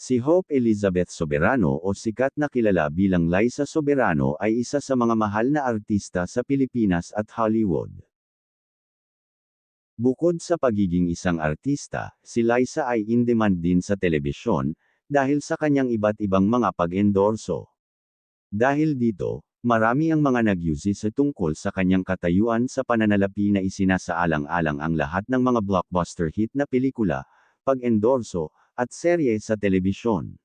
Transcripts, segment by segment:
Si Hope Elizabeth Soberano o sikat na kilala bilang Liza Soberano ay isa sa mga mahal na artista sa Pilipinas at Hollywood. Bukod sa pagiging isang artista, si Liza ay in-demand din sa telebisyon, dahil sa kanyang iba't ibang mga pag-endorso. Dahil dito, marami ang mga nagyusi sa tungkol sa kanyang katayuan sa pananalapi na isinasaalang-alang ang lahat ng mga blockbuster hit na pelikula, pag-endorso, at serye sa telebisyon.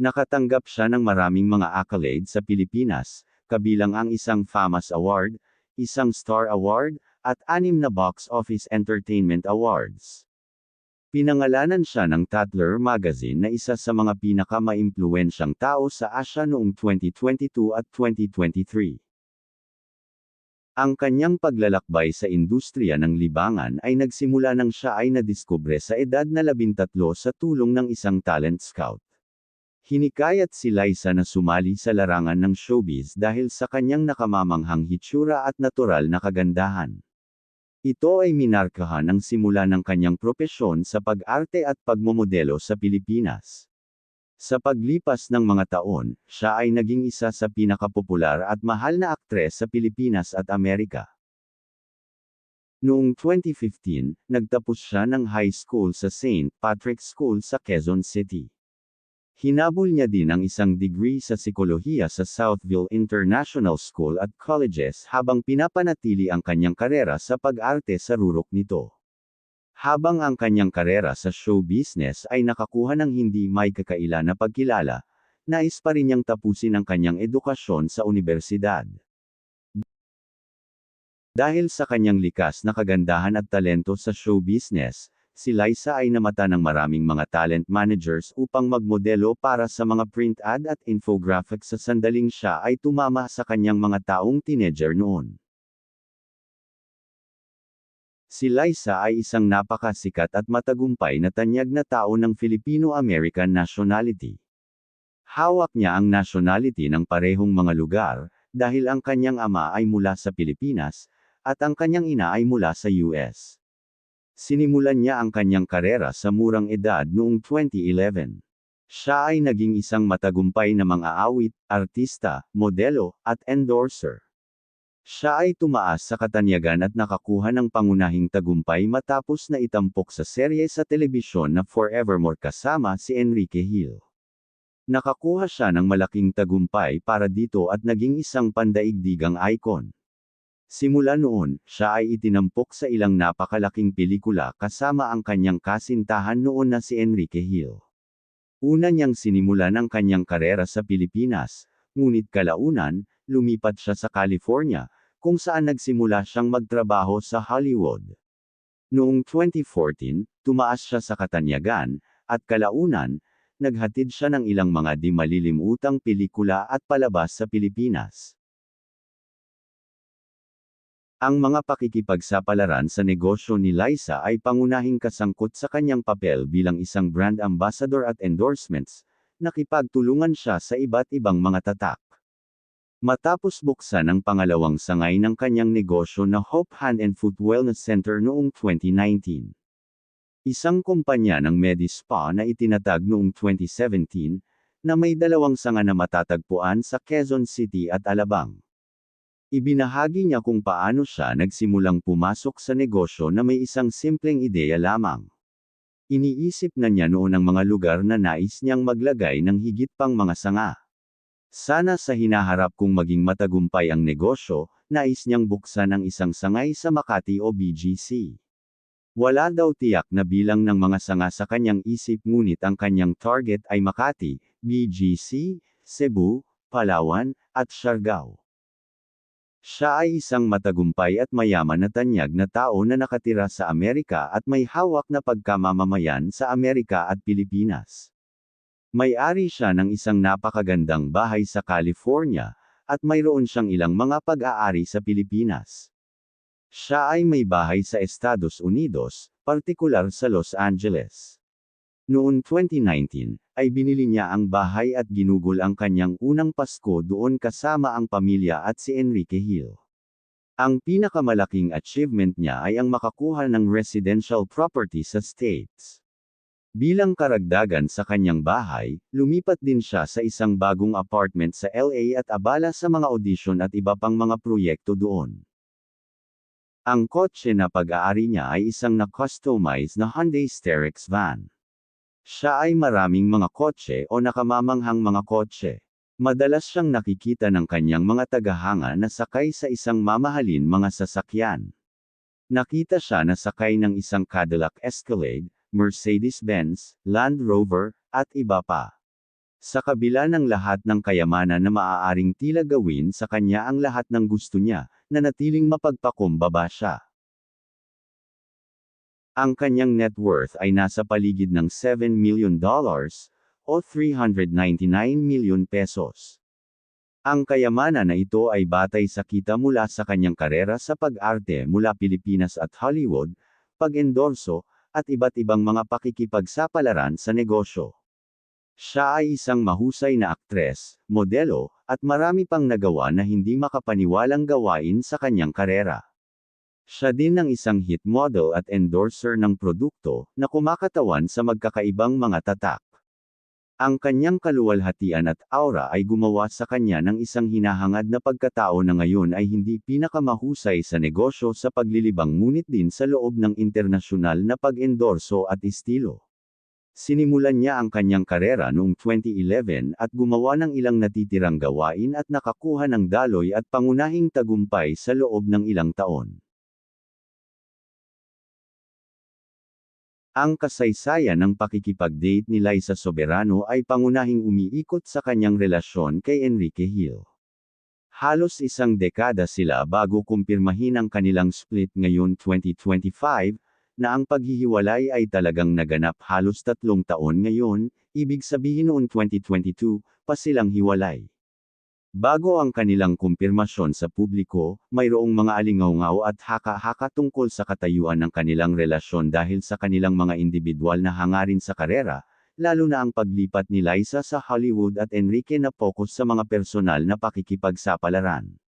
Nakatanggap siya ng maraming mga accolades sa Pilipinas, kabilang ang isang FAMAS Award, isang Star Award, at anim na Box Office Entertainment Awards. Pinangalanan siya ng Tatler Magazine na isa sa mga pinakamaimpluwensyang tao sa Asia noong 2022 at 2023. Ang kanyang paglalakbay sa industriya ng libangan ay nagsimula nang siya ay nadiskubre sa edad na labintatlo sa tulong ng isang talent scout. Hinikayat si Liza na sumali sa larangan ng showbiz dahil sa kanyang nakamamanghang hitsura at natural na kagandahan. Ito ay minarkahan ang simula ng kanyang propesyon sa pag-arte at pagmomodelo sa Pilipinas. Sa paglipas ng mga taon, siya ay naging isa sa pinakapopular at mahal na aktres sa Pilipinas at Amerika. Noong 2015, nagtapos siya ng high school sa St. Patrick's School sa Quezon City. Hinabol niya din ang isang degree sa psikolohiya sa Southville International School at Colleges habang pinapanatili ang kanyang karera sa pag-arte sa rurok nito. Habang ang kanyang karera sa show business ay nakakuha ng hindi may kakaila na pagkilala, nais pa rin niyang tapusin ang kanyang edukasyon sa universidad. Dahil sa kanyang likas na kagandahan at talento sa show business, si Liza ay namata ng maraming mga talent managers upang magmodelo para sa mga print ad at infographics sa sandaling siya ay tumama sa kanyang mga taong teenager noon. Si Liza ay isang napakasikat at matagumpay na tanyag na tao ng Filipino-American nationality. Hawak niya ang nationality ng parehong mga lugar, dahil ang kanyang ama ay mula sa Pilipinas, at ang kanyang ina ay mula sa US. Sinimulan niya ang kanyang karera sa murang edad noong 2011. Siya ay naging isang matagumpay na mga awit, artista, modelo, at endorser. Siya ay tumaas sa katanyagan at nakakuha ng pangunahing tagumpay matapos na itampok sa serye sa telebisyon na Forevermore kasama si Enrique Hill. Nakakuha siya ng malaking tagumpay para dito at naging isang pandaigdigang icon. Simula noon, siya ay itinampok sa ilang napakalaking pelikula kasama ang kanyang kasintahan noon na si Enrique Hill. Una niyang sinimulan ang kanyang karera sa Pilipinas, ngunit kalaunan, lumipat siya sa California, kung saan nagsimula siyang magtrabaho sa Hollywood. Noong 2014, tumaas siya sa Katanyagan, at kalaunan, naghatid siya ng ilang mga di malilimutang pelikula at palabas sa Pilipinas. Ang mga pakikipagsapalaran sa negosyo ni Liza ay pangunahing kasangkot sa kanyang papel bilang isang brand ambassador at endorsements, nakipagtulungan siya sa iba't ibang mga tatak. Matapos buksan ang pangalawang sangay ng kanyang negosyo na Hope Hand and Foot Wellness Center noong 2019. Isang kumpanya ng Medispa na itinatag noong 2017, na may dalawang sanga na matatagpuan sa Quezon City at Alabang. Ibinahagi niya kung paano siya nagsimulang pumasok sa negosyo na may isang simpleng ideya lamang. Iniisip na niya noon ang mga lugar na nais niyang maglagay ng higit pang mga sanga. Sana sa hinaharap kong maging matagumpay ang negosyo, nais niyang buksan ang isang sangay sa Makati o BGC. Wala daw tiyak na bilang ng mga sanga sa kanyang isip ngunit ang kanyang target ay Makati, BGC, Cebu, Palawan, at Siargao. Siya ay isang matagumpay at mayaman na tanyag na tao na nakatira sa Amerika at may hawak na pagkamamamayan sa Amerika at Pilipinas. May-ari siya ng isang napakagandang bahay sa California, at mayroon siyang ilang mga pag-aari sa Pilipinas. Siya ay may bahay sa Estados Unidos, partikular sa Los Angeles. Noong 2019, ay binili niya ang bahay at ginugol ang kanyang unang Pasko doon kasama ang pamilya at si Enrique Hill. Ang pinakamalaking achievement niya ay ang makakuha ng residential property sa States. Bilang karagdagan sa kanyang bahay, lumipat din siya sa isang bagong apartment sa LA at abala sa mga audition at iba pang mga proyekto doon. Ang kotse na pag-aari niya ay isang na-customize na Hyundai Starex van. Siya ay maraming mga kotse o nakamamanghang mga kotse. Madalas siyang nakikita ng kanyang mga tagahanga na sakay sa isang mamahalin mga sasakyan. Nakita siya na sakay ng isang Cadillac Escalade, Mercedes-Benz, Land Rover, at iba pa. Sa kabila ng lahat ng kayamanan na maaaring tila gawin sa kanya ang lahat ng gusto niya, na natiling mapagpakumbaba siya. Ang kanyang net worth ay nasa paligid ng 7 million dollars, o 399 milyon pesos. Ang kayamanan na ito ay batay sa kita mula sa kanyang karera sa pag-arte mula Pilipinas at Hollywood, pag-endorso, at iba't ibang mga pakikipagsapalaran sa negosyo. Siya ay isang mahusay na aktres, modelo, at marami pang nagawa na hindi makapaniwalang gawain sa kanyang karera. Siya din ang isang hit model at endorser ng produkto na kumakatawan sa magkakaibang mga tatak. Ang kanyang kaluwalhatian at aura ay gumawa sa kanya ng isang hinahangad na pagkatao na ngayon ay hindi pinakamahusay sa negosyo sa paglilibang ngunit din sa loob ng internasyonal na pag-endorso at estilo. Sinimulan niya ang kanyang karera noong 2011 at gumawa ng ilang natitirang gawain at nakakuha ng daloy at pangunahing tagumpay sa loob ng ilang taon. Ang kasaysayan ng pakikipag-date ni Liza Soberano ay pangunahing umiikot sa kanyang relasyon kay Enrique Hill. Halos isang dekada sila bago kumpirmahin ang kanilang split ngayon 2025, na ang paghihiwalay ay talagang naganap halos tatlong taon ngayon, ibig sabihin noon 2022, pa silang hiwalay. Bago ang kanilang kumpirmasyon sa publiko, mayroong mga alingawngaw at haka-haka tungkol sa katayuan ng kanilang relasyon dahil sa kanilang mga individual na hangarin sa karera, lalo na ang paglipat ni Liza sa Hollywood at Enrique na focus sa mga personal na pakikipagsapalaran.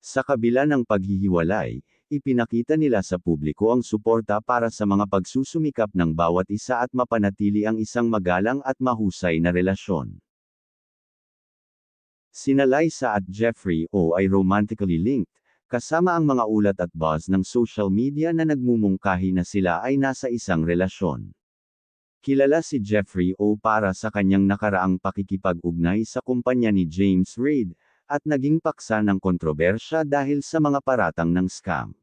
Sa kabila ng paghihiwalay, ipinakita nila sa publiko ang suporta para sa mga pagsusumikap ng bawat isa at mapanatili ang isang magalang at mahusay na relasyon. Sina Liza at Jeffrey O ay romantically linked, kasama ang mga ulat at buzz ng social media na nagmumungkahi na sila ay nasa isang relasyon. Kilala si Jeffrey O para sa kanyang nakaraang pakikipag-ugnay sa kumpanya ni James Reid, at naging paksa ng kontrobersya dahil sa mga paratang ng scam.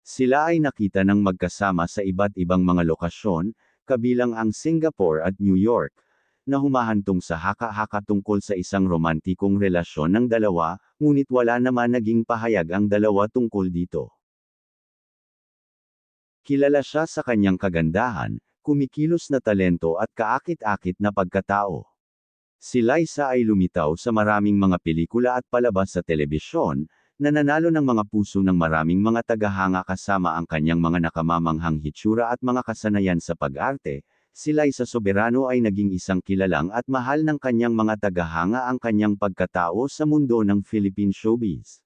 Sila ay nakita ng magkasama sa iba't ibang mga lokasyon, kabilang ang Singapore at New York, na humahantong sa haka-haka tungkol sa isang romantikong relasyon ng dalawa, ngunit wala naman naging pahayag ang dalawa tungkol dito. Kilala siya sa kanyang kagandahan, kumikilos na talento at kaakit-akit na pagkatao. Si Liza ay lumitaw sa maraming mga pelikula at palabas sa telebisyon, na nanalo ng mga puso ng maraming mga tagahanga kasama ang kanyang mga nakamamanghang hitsura at mga kasanayan sa pag-arte, si Liza Soberano ay naging isang kilalang at mahal ng kanyang mga tagahanga ang kanyang pagkatao sa mundo ng Philippine showbiz.